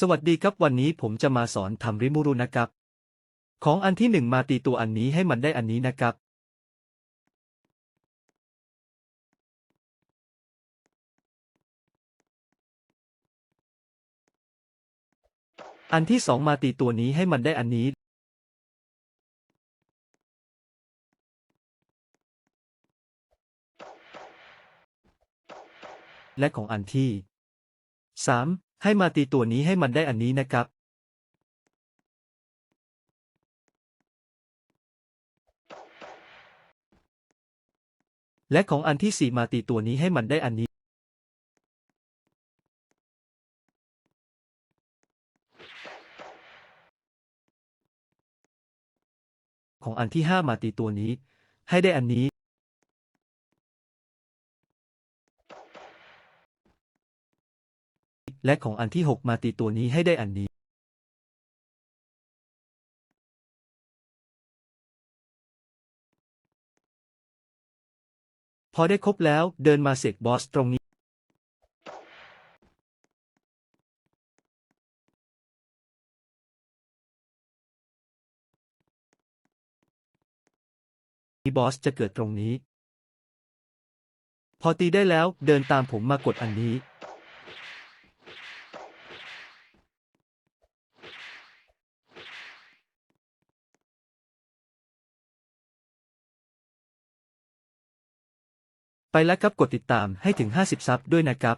สวัสดีครับวันนี้ผมจะมาสอนทำริมูรุนะครับ ของอันที่หนึ่งมาตีตัวอันนี้ให้มันได้อันนี้นะครับ อันที่สองมาตีตัวนี้ให้มันได้อันนี้ และของอันที่สาม ให้มาตีตัวนี้ให้มันได้อันนี้นะครับ และของอันที่สี่มาตีตัวนี้ให้มันได้อันนี้ ของอันที่ห้ามาตีตัวนี้ ให้ได้อันนี้ และของอันที่หกมาตีตัวนี้ให้ได้อันนี้ พอได้ครบแล้วเดินมาเสกบอสตรงนี้ บอสจะเกิดตรงนี้ พอตีได้แล้วเดินตามผมมากดอันนี้ ไปแล้วครับกดติดตามให้ถึง 50 ซับด้วยนะครับ